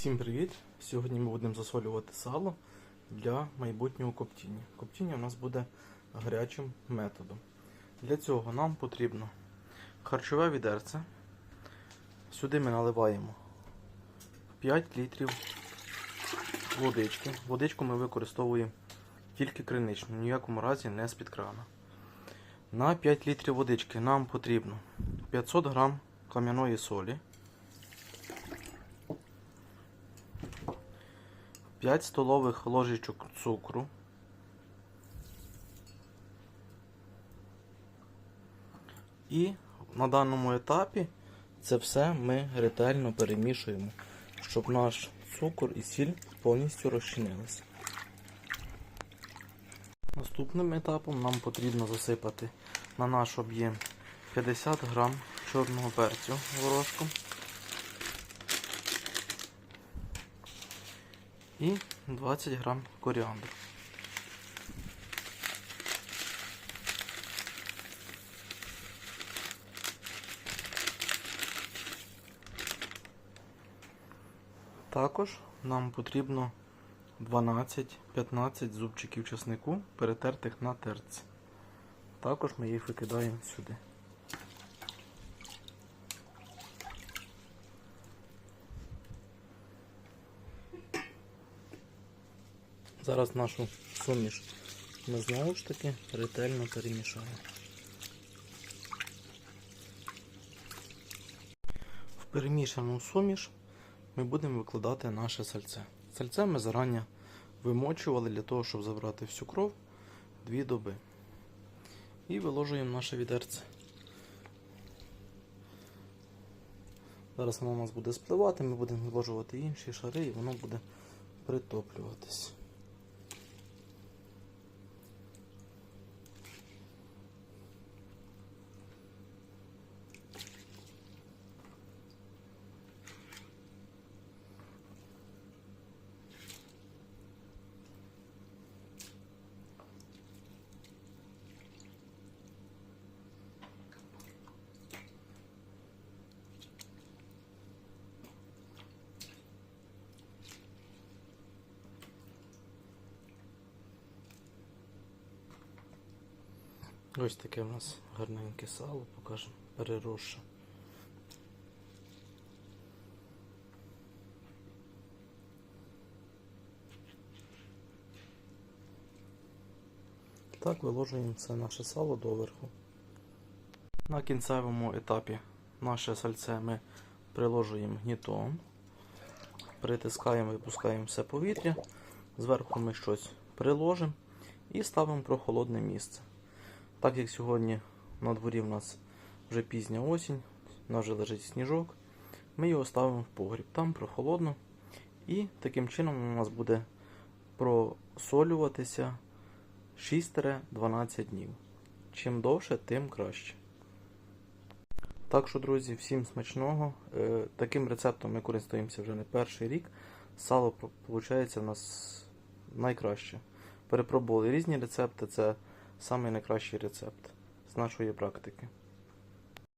Всім привіт! Сьогодні ми будемо засолювати сало для майбутнього коптіння. Коптіння у нас буде гарячим методом. Для цього нам потрібно харчове відерце. Сюди ми наливаємо 5 літрів водички. Водичку ми використовуємо тільки криничну, ні в якому разі не з-під крана. На 5 літрів водички нам потрібно 500 грам кам'яної солі. 5 столових ложечок цукру. І на даному етапі це все ми ретельно перемішуємо, щоб наш цукор і сіль повністю розчинилися. Наступним етапом нам потрібно засипати на наш об'єм 50 грам чорного перцю горошком. І 20 грам коріандру. Також нам потрібно 12-15 зубчиків чеснику, перетертих на терці. Також ми їх викидаємо сюди. Зараз нашу суміш ми знову ж таки ретельно перемішаємо. В перемішану суміш ми будемо викладати наше сальце. Сальце ми зарані вимочували для того, щоб забрати всю кров дві доби. І виложуємо наше відерце. Зараз воно у нас буде спливати, ми будемо виложувати інші шари і воно буде притоплюватись. Ось таке в нас гарненьке сало, покажемо, переросше. Так, виложуємо це наше сало доверху. На кінцевому етапі наше сальце ми приложуємо гнітом, притискаємо, випускаємо все повітря, зверху ми щось приложимо і ставимо в прохолодне місце. Так як сьогодні на дворі в нас вже пізня осінь, у нас вже лежить сніжок, ми його ставимо в погріб. Там прохолодно. І таким чином у нас буде просолюватися 6-12 днів. Чим довше, тим краще. Так що, друзі, всім смачного. Е, Таким рецептом ми користуємося вже не перший рік. Сало виходить у нас найкраще. Перепробували різні рецепти. Це Самий найкращий рецепт з нашої практики.